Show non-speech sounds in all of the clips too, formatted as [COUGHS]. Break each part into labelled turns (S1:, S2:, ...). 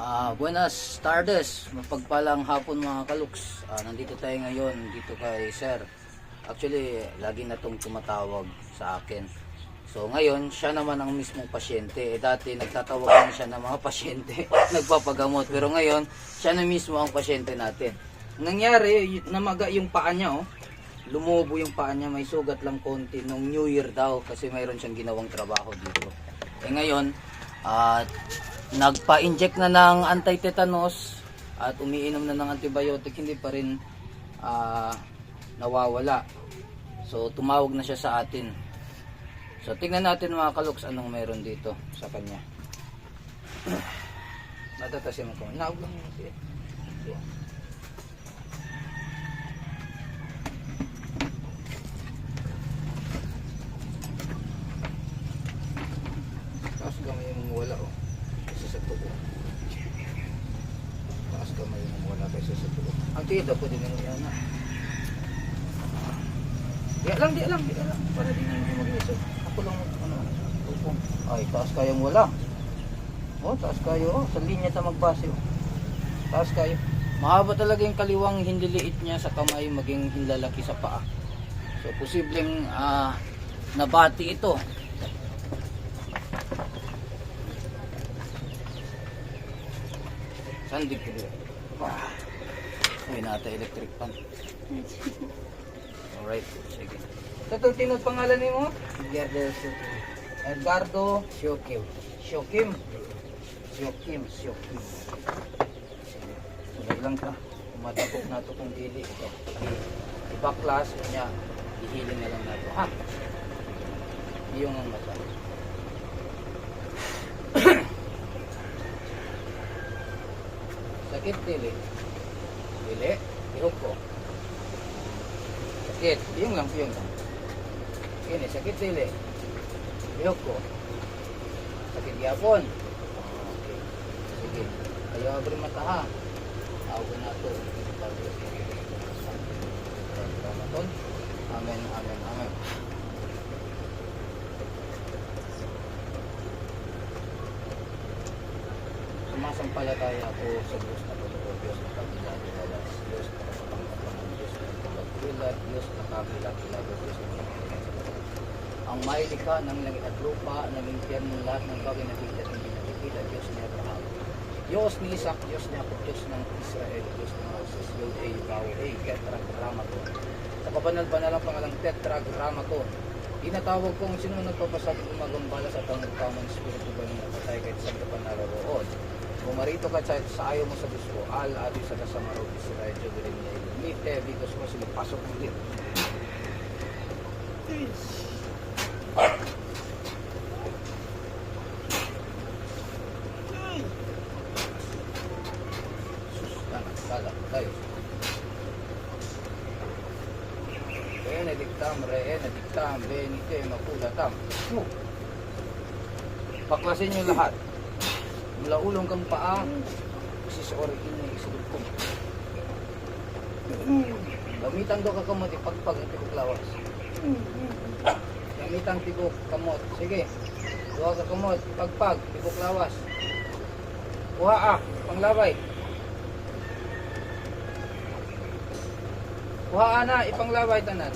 S1: Ah, buenas tardes. Mapagpalang hapon mga kaluks. Ah, nandito tayo ngayon dito kay Sir. Actually, lagi na tong tumatawag sa akin. So ngayon, siya naman ang mismong pasyente. Eh, dati nagtatawag lang siya ng mga [LAUGHS] pasyente, nagpapagamot. Pero ngayon, siya na mismo ang pasyente natin. Nangyari, namaga yung paa niya, oh. Lumubo yung paa niya, may sugat lang konti nung New Year daw kasi mayroon siyang ginawang trabaho dito. Eh ngayon, at nagpa-inject na ng anti-tetanus at umiinom na ng antibiotic, hindi pa rin ah, nawawala. So tumawag na siya sa atin. So tingnan natin mga kaluks anong meron dito sa kanya. Natatasin mo ko. Naog lang yun. Sige. Sige. Taas kamay mong wala oh. Kasi sa tubo. Taas kamay mong wala kasi sa tubo. Ang tida po din yung yan na. Di lang, di lang, di lang. Para din hindi mag-iso. Ako lang ano, tupong. Ay, taas kayang wala. Oh, taas kayo. Oh, sa linya ta magbase. Oh. Taas kayo. Mahaba talaga yung kaliwang hindi liit niya sa kamay maging hinlalaki sa paa. So, posibleng ah, nabati ito. Sandi ko dito. Uy, nata electric pan. [LAUGHS] Alright, sige. Ito tinod pangalan ni mo?
S2: Edgardo Soto.
S1: Edgardo Shokim. Shokim. Shokim, Shokim. Sige. Tuloy lang ka. Kumadapok na ito kung dili. Ito. Ibaklas niya. Ihiling na lang nato. Ha? Iyong ang mata. [COUGHS] Sakit dili. Dili. Ihog ko. Sakit. Iyong lang, iyong lang. Kini, sakit dili. Ihog ko. Sakit yapon. Okay. Sige. Ayaw abri mata ha. Ako na to. Amen, amen, amen. Sumasampalataya ako sa Diyos na totoo, Diyos na kabilang-bilas, Diyos na kapangapangan, Diyos na kapagkulat, Kapangapangan. Ang may likha ng langit at lupa, ng impyerno lahat ng bagay na hindi at hindi nakikita, Diyos ni Abraham. Diyos ni Isaac, Diyos ni Jacob, Diyos ng Israel, Diyos ng Moses, Yod A, Bawo A, Tetragrammaton. Sa kabanal-banalang pangalang Tetragrammaton, Tinatawag kong sino nagpapasabi gumagambala sa pangkamang spirito ba ng patay kahit sa ka pa naroroon. Bumarito ka sa, sa ayaw mo sa Diyos ko, al adi sa kasamaro Israel, Jubilee niya ilumite, bigos mo sila pasok ng dito. Sana, kala, tayo. Benedictam, Benedictam, Benite, Makulatam. Oh. Baklasin nyo lahat. Mula ulong kang paa, sis origin niya isulog ko. Gamitan daw ka kamot, ipagpag ang tikok lawas. Gamitan tikok kamot. Sige. Duha ka kamot, ipagpag, tikok lawas. Kuha ah, panglaway. Kuha na, ipanglaway tanan.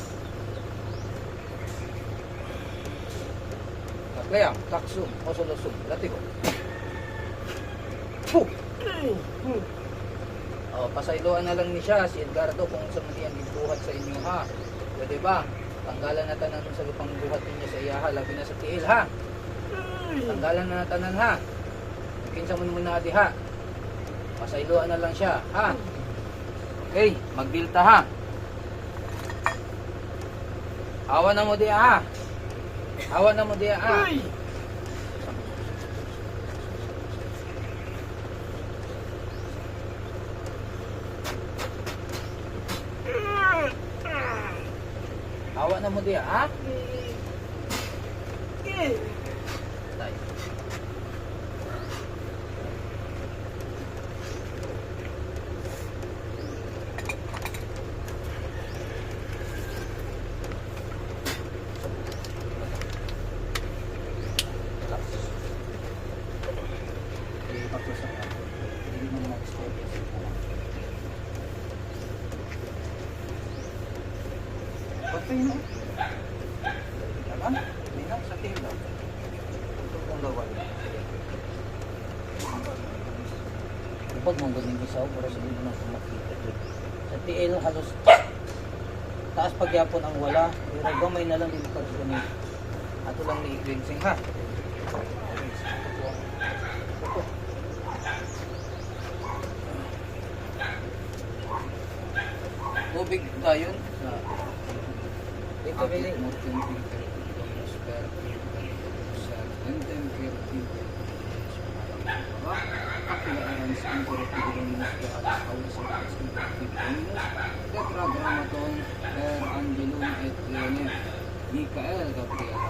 S1: Kaya, taksum, osolosum, latigo. Puh! Oh, pasayloan na lang ni siya, si Edgardo, kung sa mga yan buhat sa inyo ha. Pwede ba? Tanggalan na tanan sa lupang buhat ninyo sa iyaha, labi na sa tiil ha. Tanggalan na na tanan ha. Kinsa mo muna di ha. Pasayloan na lang siya ha. Okay, magbilta ha. Awa na mo diya ha. Awa na mo diya ha. Mo diya ha. Tay. Ipagpasok ako. Hindi na, sa tail daw. Ito kung gawal. Ipag mong galing isaw, para sa hindi na makita. Sa TL halos taas pagyapon ang wala, pero gamay na lang din sa ganun. Ato lang ni Glinsing ha. Tubig tayo sa ito really Tetragrammaton per Angelum et Leonem Michael Gabriel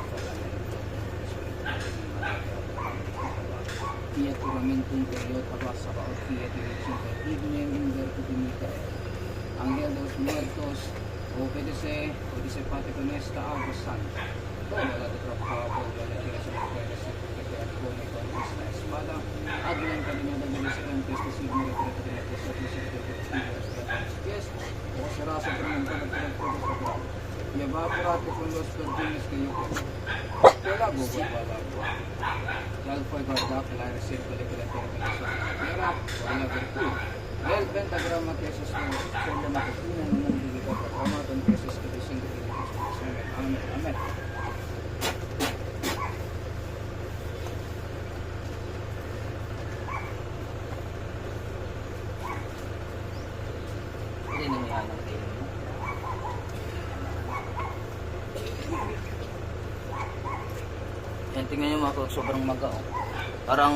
S1: Fiat uramentum period abas sabaot fiat direction per ignem in virtute Michael Angel dos muertos o pwede se pwede se pati con esta agos santo todo la de trabajo la de sa mujeres que pone con esta espada Adlen caminada de los grandes que signo de trata de la que se dice que los pies o será simplemente de la que y evaporate con los perdidos que yo quiero. Wala go ba wala go. Dahil po guarda que la reserva de que la tierra que la tierra wala virtud. Del pentagrama que es esto, con la macatina no nos diga pentagrama, con que es esto diciendo que Amen, amen, amen. Hindi na niya ng kayo. Yan, tingnan nyo mga kaot, sobrang maga. Oh. Parang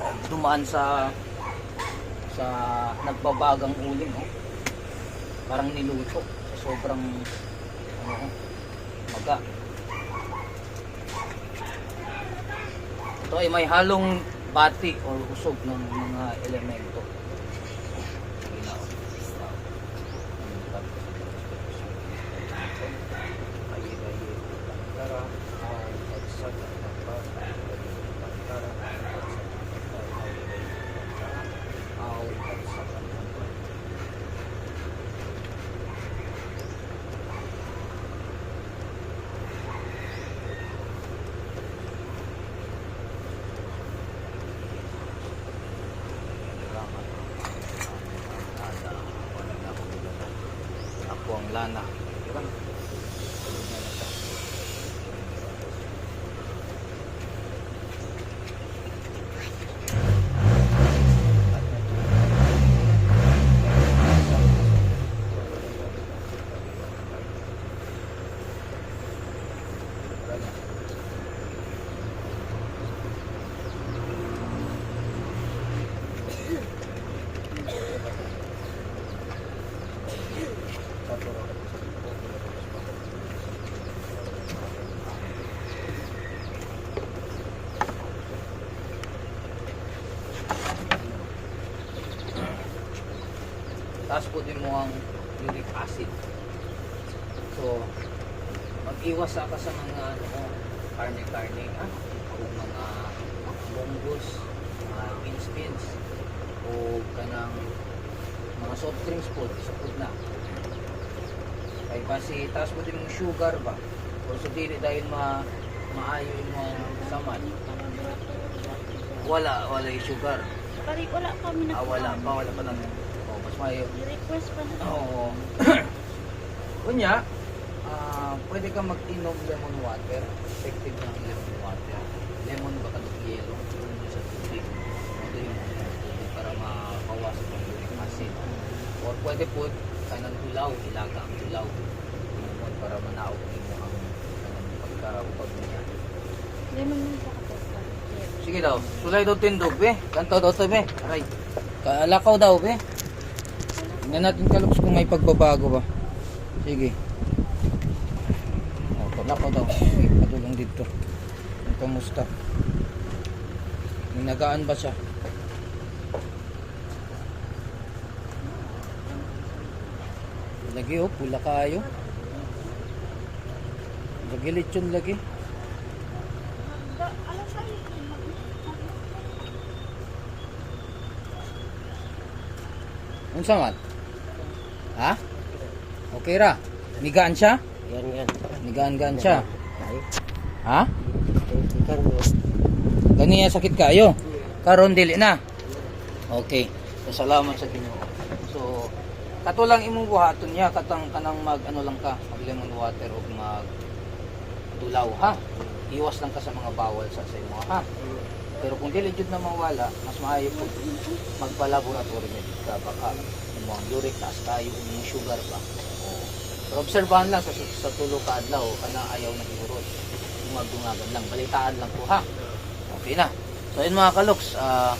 S1: uh, dumaan sa sa nagbabagang uling. Oh. Parang niluto sa sobrang ano, oh, maga. Ito ay may halong bati o usog ng mga elemento. Lana. Kan? Tapos putin mo ang uric acid. So, mag-iwas ka sa mga ano, karne-karne, ha? O mga bonggos, mga beans-beans, o kanang mga soft drinks po, sa food na. Kay tapos putin mo sugar ba? O so, dili dahil ma maayo yung mga saman. Wala, wala yung sugar.
S2: Pari wala kami na.
S1: Ah, wala pa, wala pa lang. O, mas maayo.
S2: I-request pa na.
S1: Oo. [COUGHS] Kunya, ah, pwede kang mag-inom lemon water. Effective ng lemon water. Lemon baka ng yellow. Inom mo sa tubig. Ito yung tubig para mapawasan ng uric acid. Or pwede po, kanang tulaw, ilaga ang tulaw. Mo para manaog mo ang pagkaupag niya.
S2: Lemon mo sa kapatid.
S1: Sige daw, sulay daw tindog, be. Kanto daw to, be. Aray. Kalakaw daw, be. Tingnan natin kaluks kung may pagbabago ba. Sige. Oh, kalakaw daw. Sige, padulong dito. Ang kamusta? Ninagaan ba siya? Lagi oh, pula kayo. Lagi lechon lagi. Unsa man? Ha? Okay ra. Migaan siya?
S3: Yan yan.
S1: Migaan-gaan siya. Ha?
S3: mo.
S1: Ganiya sakit kayo. Karon dili na. Okay. So, salamat sa Ginoo. So, kato lang imong buhaton niya katang kanang mag ano lang ka, mag lemon water o mag tulaw ha. Iwas lang ka sa mga bawal sa sa imo ha. Pero kung dili jud na mawala, mas maayo po magpa-laboratory ka baka yung mga uric taas kayo, yung sugar pa. O, pero obserbahan lang sa, sa tulo ka adlaw kana ayaw na higurot. Dumagdungagan lang, balitaan lang po ha. Okay na. So yun mga kaloks, ah,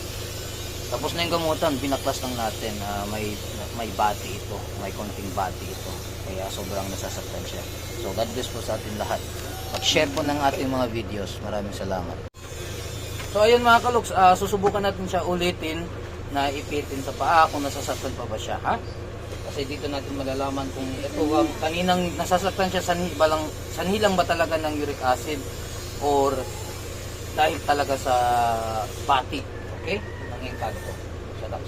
S1: tapos na yung gamutan, binaklas lang natin. ah, may may bati ito, may konting bati ito. Kaya sobrang nasasaktan siya. So God bless po sa atin lahat. Mag-share po ng ating mga videos. Maraming salamat. So ayun mga kaloks, ah, susubukan natin siya ulitin na ipitin sa paa kung nasasaktan pa ba siya, ha? Kasi dito natin malalaman kung ito ang kaninang nasasaktan siya sanhi ba lang sanhi lang ba talaga ng uric acid or dahil talaga sa pati, okay? Ng engkanto. Sa dax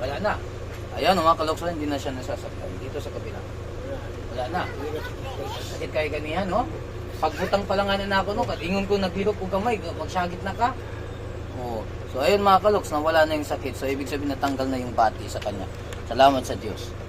S1: Wala na. Ayan, mga kalokso, hindi na siya nasasaktan. Dito sa kabila. Wala na. Sakit kayo ganihan, no? Pagbutang pa lang nga na ako, no? Katingon ko, naghirap ko kamay, magsagit na ka. So, ayun mga kaloks, nawala na yung sakit. So, ibig sabihin natanggal na yung bati sa kanya. Salamat sa Diyos.